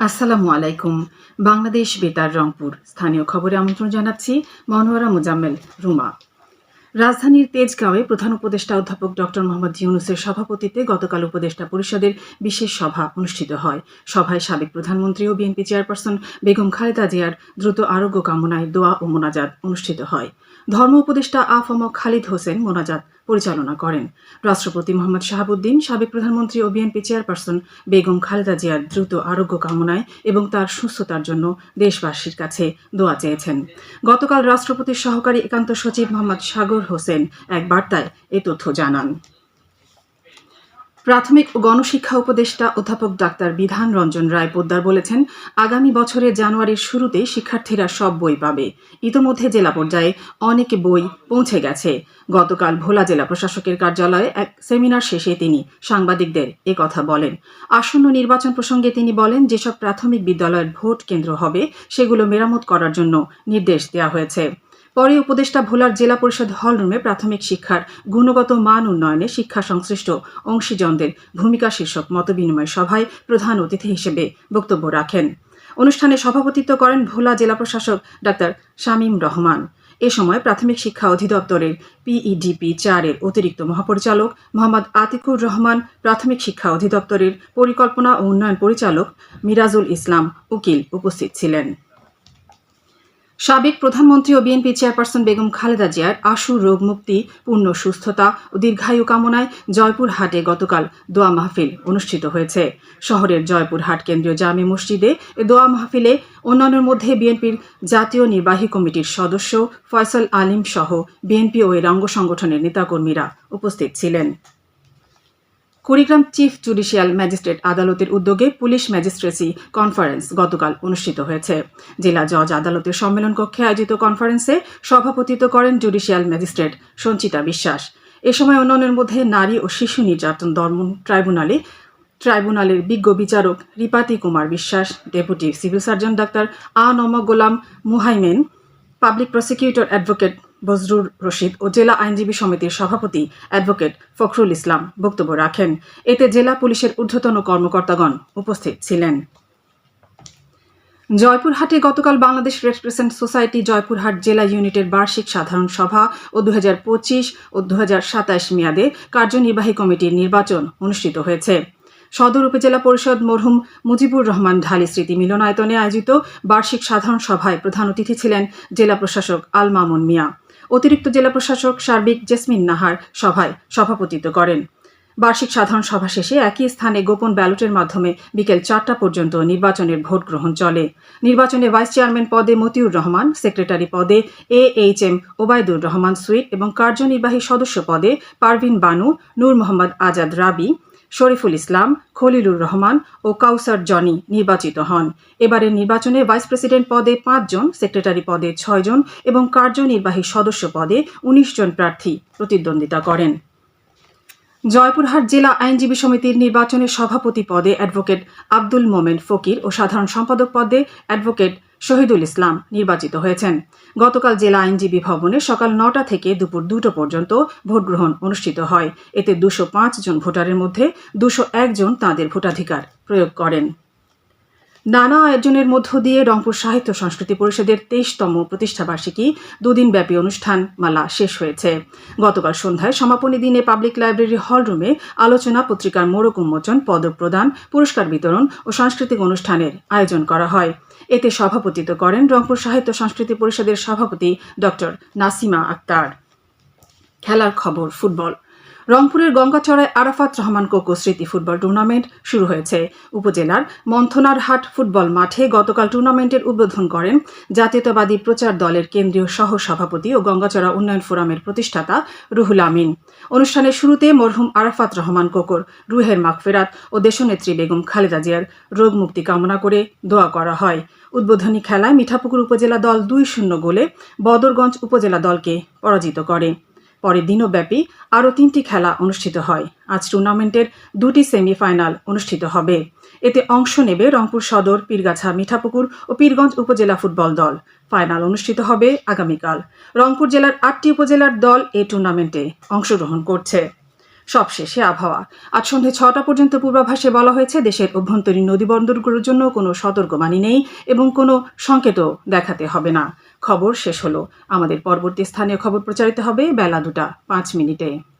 আসসালামু আলাইকুম। বাংলাদেশ বেতার, রংপুর। স্থানীয় খবরে আমন্ত্রণ জানাচ্ছি মনোয়ারা মোজাম্মেল, রুমা। রাজধানীর তেজগাঁওয়ে প্রধান উপদেষ্টা অধ্যাপক ডক্টর মোহাম্মদ ইউনুসের সভাপতিত্বে গতকাল উপদেষ্টা পরিষদের বিশেষ সভা অনুষ্ঠিত হয়। সভায় সাবেক প্রধানমন্ত্রী ও বিএনপি চেয়ারপারসন বেগম খালেদা জিয়ার দ্রুত আরোগ্য কামনায় দোয়া ও মোনাজাত অনুষ্ঠিত হয়। ধর্ম উপদেষ্টা আফম খালিদ হোসেন মোনাজাত পরিচালনা করেন। রাষ্ট্রপতি মোহাম্মদ শাহাবুদ্দিন, সাবেক প্রধানমন্ত্রী ও বিএনপি চেয়ারপারসন বেগম খালেদা জিয়ার দ্রুত আরোগ্য কামনায় এবং তার সুস্থতার জন্য দেশবাসীর কাছে দোয়া চেয়েছেন। গতকাল রাষ্ট্রপতির সহকারী একান্ত সচিব মোহাম্মদ সাগর হোসেন এক বার্তায় এ তথ্য জানান। প্রাথমিক গণশিক্ষা উপদেষ্টা অধ্যাপক ডাক্তার বিধান রঞ্জন রায় পোদ্দার বলেছেন, আগামী বছরের জানুয়ারির শুরুতে শিক্ষার্থীরা সব বই পাবে। ইতোমধ্যে জেলা পর্যায়ে অনেক বই পৌঁছে গেছে। গতকাল ভোলা জেলা প্রশাসকের কার্যালয়ে এক সেমিনার শেষে তিনি সাংবাদিকদের এ কথা বলেন। আসন্ন নির্বাচন প্রসঙ্গে তিনি বলেন, যেসব প্রাথমিক বিদ্যালয়ের ভোট কেন্দ্র হবে, সেগুলো মেরামত করার জন্য নির্দেশ দেওয়া হয়েছে। পরে উপদেষ্টা ভোলার জেলা পরিষদ হলরুমে প্রাথমিক শিক্ষার গুণগত মান উন্নয়নে শিক্ষা সংশ্লিষ্ট অংশীজনদের ভূমিকা শীর্ষক মতবিনিময় সভায় প্রধান অতিথি হিসেবে বক্তব্য রাখেন। অনুষ্ঠানে সভাপতিত্ব করেন ভোলা জেলা প্রশাসক ডাক্তার শামীম রহমান। এ সময় প্রাথমিক শিক্ষা অধিদপ্তরের পিইডিপি চারের অতিরিক্ত মহাপরিচালক মোহাম্মদ আতিকুর রহমান, প্রাথমিক শিক্ষা অধিদপ্তরের পরিকল্পনা ও উন্নয়ন পরিচালক মিরাজুল ইসলাম উকিল উপস্থিত ছিলেন। সাবেক প্রধানমন্ত্রী ও বিএনপি চেয়ারপারসন বেগম খালেদা জিয়ার আশু রোগ মুক্তি পূর্ণ সুস্থতা ও দীর্ঘায়ু কামনায় জয়পুরহাটে গতকাল দোয়া মাহফিল অনুষ্ঠিত হয়েছে। শহরের জয়পুরহাট কেন্দ্রীয় জামে মসজিদে দোয়া মাহফিলে অন্যান্যের মধ্যে বিএনপির জাতীয় নির্বাহী কমিটির সদস্য ফয়সাল আলিম সহ বিএনপি ও এর অঙ্গ সংগঠনের নেতাকর্মীরা উপস্থিত ছিলেন। কুড়িগ্রাম চিফ জুডিশিয়াল ম্যাজিস্ট্রেট আদালতের উদ্যোগে পুলিশ ম্যাজিস্ট্রেসি কনফারেন্স গতকাল অনুষ্ঠিত হয়েছে। জেলা জজ আদালতের সম্মেলন কক্ষে আয়োজিত কনফারেন্সে সভাপতিত্ব করেন জুডিশিয়াল ম্যাজিস্ট্রেট সঞ্চিতা বিশ্বাস। এ সময় অন্যান্যের মধ্যে নারী ও শিশু নির্যাতন দমন ট্রাইব্যুনালে, ট্রাইব্যুনালের বিজ্ঞ বিচারক Ripati Kumar Biswas, deputy civil surgeon doctor আ নম Golam Muhaimen, public prosecutor advocate Bazlur Rashid ও জেলা আইনজীবী সমিতির সভাপতি অ্যাডভোকেট ফখরুল ইসলাম বক্তব্য রাখেন। এতে জেলা পুলিশের ঊর্ধ্বতন কর্মকর্তাগণ উপস্থিত ছিলেন। জয়পুরহাটে গতকাল Bangladesh red crescent society Joypurhat জেলা ইউনিটের বার্ষিক সাধারণ সভা ও দু ও দু মেয়াদে কার্যনির্বাহী কমিটির নির্বাচন অনুষ্ঠিত হয়েছে। সদর উপজেলা পরিষদ মরহুম মুজিবুর রহমান ঢালি স্মৃতি মিলনায়তনে আয়োজিত বার্ষিক সাধারণ সভায় প্রধান অতিথি ছিলেন জেলা প্রশাসক আল মামুন মিয়া। অতিরিক্ত জেলা প্রশাসক সার্বিক জেসমিন নাহার সভায় সভাপতিত্ব করেন। বার্ষিক সাধারণ সভা শেষে একই স্থানে গোপন ব্যালটের মাধ্যমে বিকেল চারটা পর্যন্ত নির্বাচনের ভোট গ্রহণ চলে। নির্বাচনে ভাইস চেয়ারম্যান পদে মতিউর রহমান, সেক্রেটারি পদে A H M Obaidur Rahman Sweet এবং কার্যনির্বাহী সদস্য পদে পারভিন বানু, নূর মোহাম্মদ আজাদ রাবি শরীফুল ইসলাম, খলিলুর রহমান ও কাউসার জনি নির্বাচিত হন। এবারের নির্বাচনে ভাইস প্রেসিডেন্ট পদে পাঁচজন সেক্রেটারি পদে ছয়জন এবং কার্যনির্বাহী সদস্য পদে উনিশ জন প্রার্থী প্রতিদ্বন্দ্বিতা করেন। জয়পুরহাট জেলা আইনজীবী সমিতির নির্বাচনে সভাপতি পদে অ্যাডভোকেট আব্দুল মোমেন ফকির ও সাধারণ সম্পাদক পদে অ্যাডভোকেট শহীদুল ইসলাম নির্বাচিত হয়েছেন। গতকাল জেলা আইনজীবী ভবনে সকাল নটা থেকে দুপুর দুটো পর্যন্ত ভোটগ্রহণ অনুষ্ঠিত হয়। এতে দুশো জন ভোটারের মধ্যে দুশো জন তাঁদের ভোটাধিকার প্রয়োগ করেন। নানা আয়োজনের মধ্য দিয়ে রংপুর সাহিত্য সংস্কৃতি পরিষদের তেইশতম প্রতিষ্ঠাবার্ষিকী দুদিন ব্যাপী অনুষ্ঠান মালা শেষ হয়েছে। গতকাল সন্ধ্যায় সমাপনী দিনে পাবলিক লাইব্রেরি হলরুমে আলোচনা পত্রিকার মোড়ক উন্মোচন, পদক প্রদান, পুরস্কার বিতরণ ও সাংস্কৃতিক অনুষ্ঠানের আয়োজন করা হয়। এতে সভাপতিত্ব করেন রংপুর সাহিত্য সংস্কৃতি পরিষদের সভাপতি ডক্টর নাসিমা আক্তার। খেলার খবর, ফুটবল। রংপুরের গঙ্গাচড়ায় আরাফাত রহমান কোকো স্মৃতি ফুটবল টুর্নামেন্ট শুরু হয়েছে। উপজেলার মন্থনার হাট ফুটবল মাঠে গতকাল টুর্নামেন্টের উদ্বোধন করেন জাতীয়তাবাদী প্রচার দলের কেন্দ্রীয় সহ সভাপতি ও গঙ্গাচড়া উন্নয়ন ফোরামের প্রতিষ্ঠাতা রুহুল আমিন। অনুষ্ঠানের শুরুতে মরহুম আরাফাত রহমান কোকর রুহের মাগফেরাত ও দেশনেত্রী বেগম খালেদা জিয়ার রোগ মুক্তি কামনা করে দোয়া করা হয়। উদ্বোধনী খেলায় মিঠাপুকুর উপজেলা দল দুই শূন্য গোলে বদরগঞ্জ উপজেলা দলকে পরাজিত করে। পরের দিনব্যাপী আরও তিনটি খেলা অনুষ্ঠিত হয়। আজ টুর্নামেন্টের দুটি সেমিফাইনাল অনুষ্ঠিত হবে। এতে অংশ নেবে রংপুর সদর, পীরগাছা, মিঠাপুকুর ও পীরগঞ্জ উপজেলা ফুটবল দল। ফাইনাল অনুষ্ঠিত হবে আগামীকাল। রংপুর জেলার আটটি উপজেলার দল এই টুর্নামেন্টে অংশগ্রহণ করছে। সবশেষে আবহাওয়া। আজ সন্ধে ছটা পর্যন্ত পূর্বাভাসে বলা হয়েছে, দেশের অভ্যন্তরীণ নদীবন্দরগুলোর জন্য কোনো সতর্কবাণী নেই এবং কোনো সংকেতও দেখাতে হবে না। খবর শেষ হলো। আমাদের পরবর্তী স্থানীয় খবর প্রচারিত হবে বেলা দুটা পাঁচ মিনিটে।